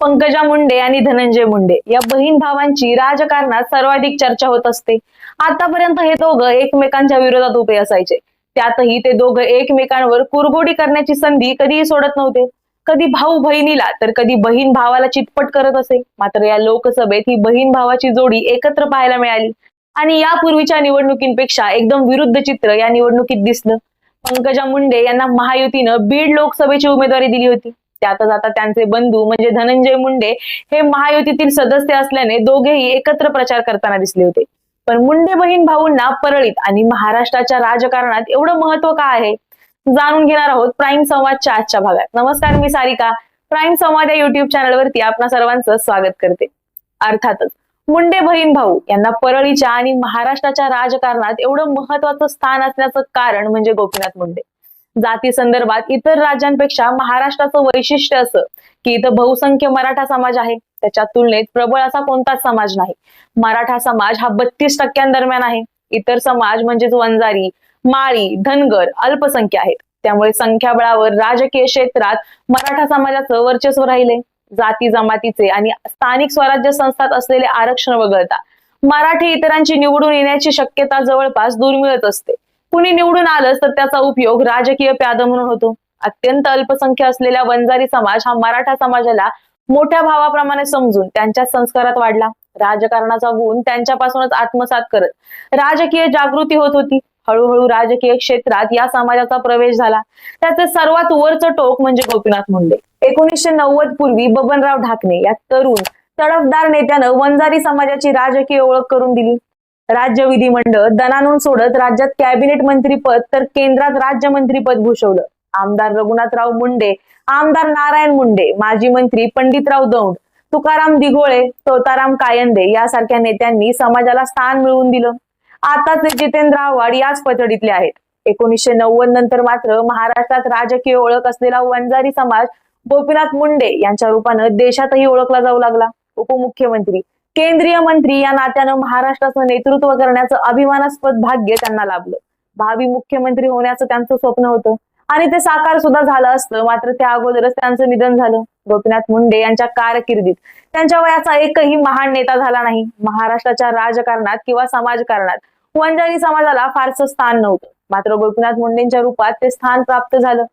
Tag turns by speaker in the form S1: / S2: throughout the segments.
S1: पंकजा मुंडे आणि धनंजय मुंडे या बहीण भावांची राजकारणात सर्वाधिक चर्चा होत असते. आतापर्यंत हे दोघं एकमेकांच्या विरोधात उभे असायचे. त्यातही ते दोघं एकमेकांवर कुरघोडी करण्याची संधी कधीही सोडत नव्हते. कधी भाऊ बहिणीला तर कधी बहीण भावाला चितपट करत असे. मात्र या लोकसभेत ही बहीण भावाची जोडी एकत्र पाहायला मिळाली. आणि यापूर्वीच्या निवडणुकींपेक्षा एकदम विरुद्ध चित्र या निवडणुकीत दिसलं. पंकजा मुंडे यांना महायुतीनं बीड लोकसभेची उमेदवारी दिली होती. त्यातच आता त्यांचे बंधू म्हणजे धनंजय मुंडे हे महायुतीतील सदस्य असल्याने दोघेही एकत्र प्रचार करताना दिसले होते. पण मुंडे बहीण भाऊंना परळीत आणि महाराष्ट्राच्या राजकारणात एवढं महत्त्व का आहे? जाणून घेणार आहोत प्राईम संवादच्या आजच्या भागात. नमस्कार मी सारिका. प्राईम संवाद या युट्यूब चॅनलवरती आपणा सर्वांचं स्वागत करते. अर्थातच मुंडे बहीण भाऊ यांना परळीच्या आणि महाराष्ट्राच्या राजकारणात एवढं महत्वाचं स्थान असण्याचं कारण म्हणजे गोपीनाथ मुंडे. जाती संदर्भात इतर राज्यांपेक्षा महाराष्ट्राचं वैशिष्ट्य असं की इथं बहुसंख्य मराठा समाज आहे. त्याच्या तुलनेत प्रबळ असा कोणताच समाज नाही. मराठा समाज हा बत्तीस टक्क्यांदरम्यान आहे. इतर समाज म्हणजेच वंजारी माळी धनगर अल्पसंख्य आहेत. त्यामुळे संख्याबळावर राजकीय क्षेत्रात मराठा समाजाचं वर्चस्व राहिले. जाती जमातीचे आणि स्थानिक स्वराज्य संस्थात असलेले आरक्षण वगळता. मराठी इतरांची निवडून येण्याची शक्यता जवळपास दुर्मिळत असते. कुणी निवडून आलंच तर त्याचा उपयोग राजकीय प्याद म्हणून होतो. अत्यंत अल्पसंख्य असलेला वंजारी समाज हा मराठा समाजाला मोठ्या भावाप्रमाणे समजून त्यांच्या संस्कारात वाढला. राजकारणाचा गुण त्यांच्यापासूनच आत्मसात करत राजकीय जागृती होत होती. हळूहळू राजकीय क्षेत्रात या समाजाचा प्रवेश झाला. त्याचे सर्वात वरचं टोक म्हणजे गोपीनाथ मुंडे. एकोणीसशे नव्वद पूर्वी बबनराव ढाकणे या तरुण तडफदार नेत्यानं वंजारी समाजाची राजकीय ओळख करून दिली. राज्य विधिमंडळ दणानून सोडत राज्यात कॅबिनेट मंत्रीपद तर केंद्रात राज्यमंत्रीपद भूषवलं. आमदार रघुनाथराव मुंडे आमदार नारायण मुंडे माजी मंत्री पंडितराव दौंड तुकाराम दिघोळे तोताराम कायंदे यासारख्या नेत्यांनी समाजाला स्थान मिळवून दिलं. आताच जितेंद्र आव्हाड याच पतडीतले आहेत. एकोणीसशे नव्वद नंतर मात्र महाराष्ट्रात राजकीय ओळख असलेला वंजारी समाज गोपीनाथ मुंडे यांच्या रूपानं देशातही ओळखला जाऊ लागला. उपमुख्यमंत्री केंद्रीय मंत्री या नात्यानं महाराष्ट्राचं नेतृत्व करण्याचं अभिमानास्पद भाग्य त्यांना लाभलं. भावी मुख्यमंत्री होण्याचं त्यांचं स्वप्न होतं. आणि ते साकार सुद्धा झालं असतं. मात्र त्या अगोदरच त्यांचं निधन झालं. गोपीनाथ मुंडे यांच्या कारकिर्दीत. त्यांच्या वयाचा एकही महान नेता झाला नाही. महाराष्ट्राच्या राजकारणात किंवा समाजकारणात वंजारी समाजाला फारसं स्थान नव्हतं. मात्र गोपीनाथ मुंडेंच्या रूपात ते स्थान प्राप्त झालं.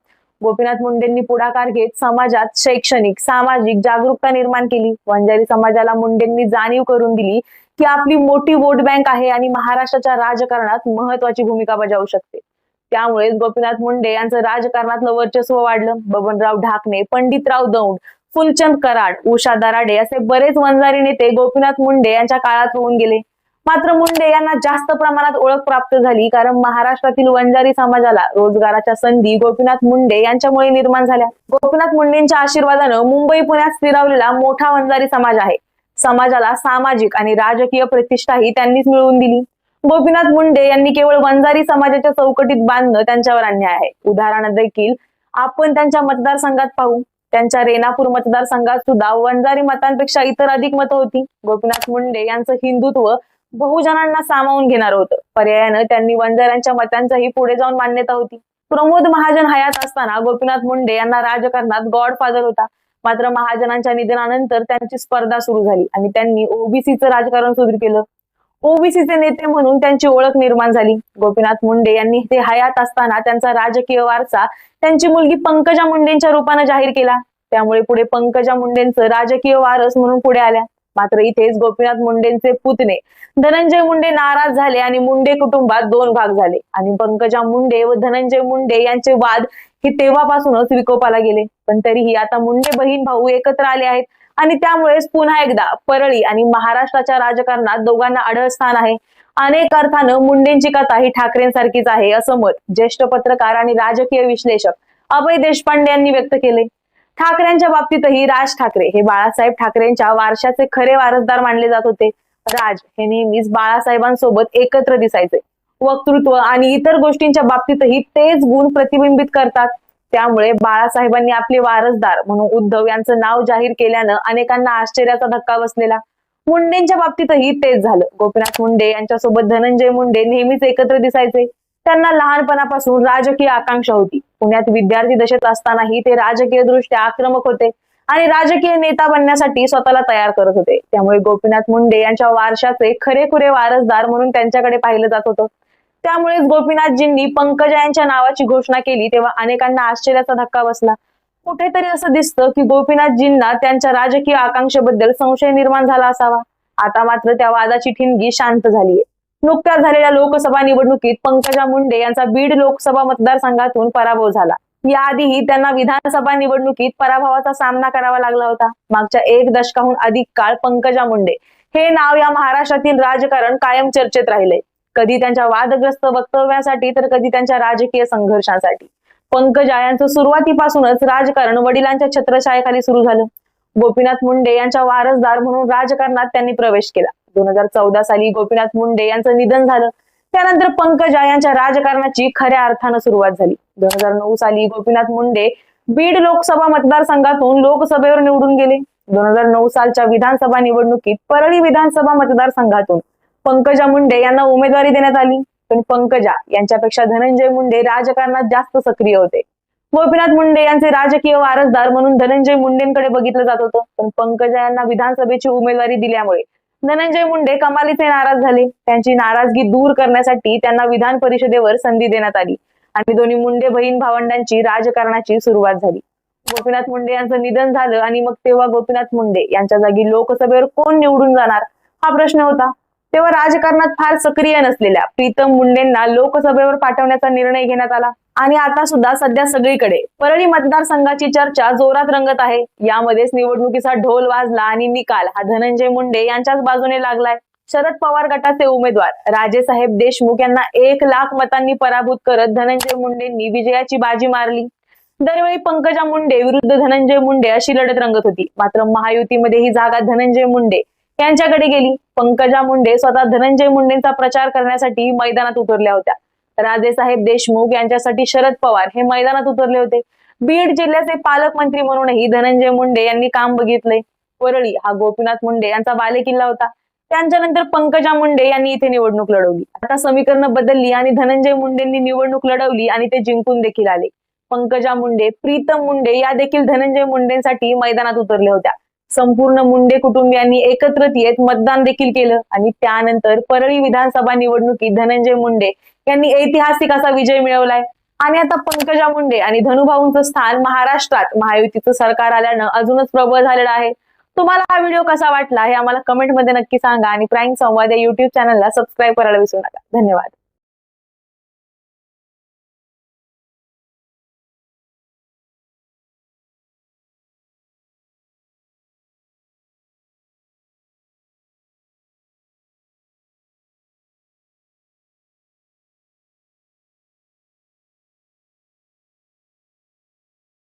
S1: गोपीनाथ मुंडेंनी पुढाकार घेत समाजात शैक्षणिक सामाजिक जागरूकता निर्माण केली. वंजारी समाजाला मुंडेंनी जाणीव करून दिली की आपली मोठी वोट बँक आहे आणि महाराष्ट्राच्या राजकारणात महत्वाची भूमिका बजावू शकते. त्यामुळेच गोपीनाथ मुंडे यांचं राजकारणातलं वर्चस्व वाढलं. बबनराव ढाकणे पंडितराव दौंड फुलचंद कराड उषा दराडे असे बरेच वंजारी नेते गोपीनाथ मुंडे यांच्या काळात होऊन गेले. मात्र मुंडे यांना जास्त प्रमाणात ओळख प्राप्त झाली कारण महाराष्ट्रातील वंजारी समाजाला रोजगाराच्या संधी गोपीनाथ मुंडे यांच्यामुळे निर्माण झाल्या. गोपीनाथ मुंडेंच्या आशीर्वादानं मुंबई पुण्यात स्थिरावलेला मोठा वंजारी समाज आहे. समाजाला सामाजिक आणि राजकीय प्रतिष्ठाही त्यांनीच मिळवून दिली. गोपीनाथ मुंडे यांनी केवळ वंजारी समाजाच्या चौकटीत बांधणं त्यांच्यावर अन्याय आहे. उदाहरण देखील आपण त्यांच्या मतदारसंघात पाहू. त्यांच्या रेणापूर मतदारसंघात सुद्धा वंजारी मतांपेक्षा इतर अधिक मतं होती. गोपीनाथ मुंडे यांचं हिंदुत्व बहुजनांना सामावून घेणार होतं. पर्यायानं त्यांनी वंजाऱ्यांच्या मतांचाही पुढे जाऊन मान्यता होती. प्रमोद महाजन हयात असताना गोपीनाथ मुंडे यांना राजकारणात गॉडफादर होता. मात्र महाजनांच्या निधनानंतर त्यांची स्पर्धा सुरू झाली आणि त्यांनी ओबीसीचं राजकारण सुरू केलं. ओबीसीचे नेते म्हणून त्यांची ओळख निर्माण झाली. गोपीनाथ मुंडे यांनी ते हयात असताना त्यांचा राजकीय वारसा त्यांची मुलगी पंकजा मुंडेंच्या रूपानं जाहीर केला. त्यामुळे पुढे पंकजा मुंडेंचं राजकीय वारस म्हणून पुढे आल्या. मात्र इथेच गोपीनाथ मुंडेंचे पुतणे. धनंजय मुंडे नाराज झाले आणि मुंडे कुटुंबात दोन भाग झाले. आणि पंकजा मुंडे व धनंजय मुंडे यांचे वाद हे तेव्हापासूनच विकोपाला गेले. पण तरीही आता मुंडे बहीण भाऊ एकत्र आले आहेत. आणि त्यामुळेच पुन्हा एकदा परळी आणि महाराष्ट्राच्या राजकारणात दोघांना आढळ स्थान आहे. अनेक अर्थानं मुंडेंची कथा ही ठाकरेंसारखीच आहे असं मत ज्येष्ठ पत्रकार आणि राजकीय विश्लेषक अभय देशपांडे यांनी व्यक्त केले. ठाकरेंच्या बाबतीतही राज ठाकरे हे बाळासाहेब ठाकरेंच्या वारशाचे खरे वारसदार मानले जात होते. राज हे नेहमीच बाळासाहेबांसोबत एकत्र दिसायचे. वक्तृत्व आणि इतर गोष्टींच्या बाबतीतही तेच गुण प्रतिबिंबित करतात. त्यामुळे बाळासाहेबांनी आपले वारसदार म्हणून उद्धव यांचं नाव जाहीर केल्यानं अनेकांना आश्चर्याचा धक्का बसलेला. मुंडेंच्या बाबतीतही तेच झालं. गोपीनाथ मुंडे यांच्यासोबत धनंजय मुंडे नेहमीच एकत्र दिसायचे. त्यांना लहानपणापासून राजकीय आकांक्षा होती. पुण्यात विद्यार्थी दशेत असतानाही ते राजकीय दृष्ट्या आक्रमक होते आणि राजकीय नेता बनण्यासाठी स्वतःला तयार करत होते. त्यामुळे गोपीनाथ मुंडे यांच्या वारशाचे खरेखुरे वारसदार म्हणून त्यांच्याकडे पाहिलं जात होतं. त्यामुळेच गोपीनाथजींनी पंकजा यांच्या नावाची घोषणा केली तेव्हा अनेकांना आश्चर्याचा धक्का बसला. कुठेतरी असं दिसतं की गोपीनाथजींना त्यांच्या राजकीय आकांक्षेबद्दल संशय निर्माण झाला असावा. आता मात्र त्या वादाची ठिणगी शांत झालीये. नुकत्याच झालेल्या लोकसभा निवडणुकीत पंकजा मुंडे यांचा बीड लोकसभा मतदारसंघातून पराभव झाला. याआधीही त्यांना विधानसभा निवडणुकीत पराभवाचा सामना करावा लागला होता. मागच्या एक दशकाहून अधिक काळ पंकजा मुंडे हे नाव या महाराष्ट्रातील राजकारण कायम चर्चेत राहिले. कधी त्यांच्या वादग्रस्त वक्तव्यासाठी तर कधी त्यांच्या राजकीय संघर्षासाठी. पंकजा यांचं सुरुवातीपासूनच राजकारण वडिलांच्या छत्रछायेखाली सुरू झालं. गोपीनाथ मुंडे यांच्या वारसदार म्हणून राजकारणात त्यांनी प्रवेश केला. दोन हजार चौदा साली गोपीनाथ मुंडे यांचं निधन झालं. त्यानंतर पंकजा यांच्या राजकारणाची खऱ्या अर्थानं सुरुवात झाली. दोन हजार नऊ साली गोपीनाथ मुंडे बीड लोकसभा मतदारसंघातून लोकसभेवर निवडून गेले. दोन हजार नऊ सालच्या विधानसभा निवडणुकीत परळी विधानसभा मतदारसंघातून पंकजा मुंडे यांना उमेदवारी देण्यात आली. पण पंकजा यांच्यापेक्षा धनंजय मुंडे राजकारणात जास्त सक्रिय होते. गोपीनाथ मुंडे यांचे राजकीय वारसदार म्हणून धनंजय मुंडेंकडे बघितलं जात होतं. पण पंकजा यांना विधानसभेची उमेदवारी दिल्यामुळे धनंजय मुंडे कमालीचे नाराज झाले. त्यांची नाराजगी दूर करण्यासाठी त्यांना विधान परिषदेवर संधी देण्यात आली. आणि दोन्ही मुंडे बहीण भावंडांची राजकारणाची सुरुवात झाली. गोपीनाथ मुंडे यांचं निधन झालं आणि मग तेव्हा गोपीनाथ मुंडे यांच्या जागी लोकसभेवर कोण निवडून जाणार? हा प्रश्न होता. तेव्हा राजकारणात फार सक्रिय नसलेल्या प्रीतम मुंडेंना लोकसभेवर पाठवण्याचा निर्णय घेण्यात आला. आणि आता सुद्धा सध्या सगळीकडे परळी मतदारसंघाची चर्चा जोरात रंगत आहे. यामध्येच निवडणुकीचा ढोल वाजला आणि निकाल हा धनंजय मुंडे यांच्याच बाजूने लागलाय. शरद पवार गटाचे उमेदवार राजेसाहेब देशमुख यांना एक लाख मतांनी पराभूत करत धनंजय मुंडेंनी विजयाची बाजी मारली. दरवेळी पंकजा मुंडे विरुद्ध धनंजय मुंडे अशी लढत रंगत होती. मात्र महायुतीमध्ये ही जागा धनंजय मुंडे यांच्याकडे गेली. पंकजा मुंडे स्वतः धनंजय मुंडेंचा प्रचार करण्यासाठी मैदानात उतरल्या होत्या. राजेसाहेब देशमुख यांच्यासाठी शरद पवार हे मैदानात उतरले होते. बीड जिल्ह्याचे पालकमंत्री म्हणूनही धनंजय मुंडे यांनी काम बघितले. वरळी हा गोपीनाथ मुंडे यांचा बालेकिल्ला होता. त्यांच्यानंतर पंकजा मुंडे यांनी इथे निवडणूक लढवली. आता समीकरणं बदलली आणि धनंजय मुंडेंनी निवडणूक लढवली आणि ते जिंकून देखील आले. पंकजा मुंडे प्रीतम मुंडे या देखील धनंजय मुंडेंसाठी मैदानात उतरल्या होत्या. संपूर्ण मुंडे कुटुंबियांनी एकत्रित येत मतदान देखील केलं. आणि त्यानंतर परळी विधानसभा निवडणुकीत धनंजय मुंडे यांनी ऐतिहासिक असा विजय मिळवलाय. आणि आता पंकजा मुंडे आणि धनुभाऊंचं स्थान महाराष्ट्रात महायुतीचं सरकार आल्यानं अजूनच प्रबळ झालेलं आहे. तुम्हाला हा व्हिडिओ कसा वाटला हे आम्हाला कमेंटमध्ये नक्की सांगा आणि प्राईम संवाद या युट्यूब चॅनलला सबस्क्राईब करायला विसरू नका. धन्यवाद.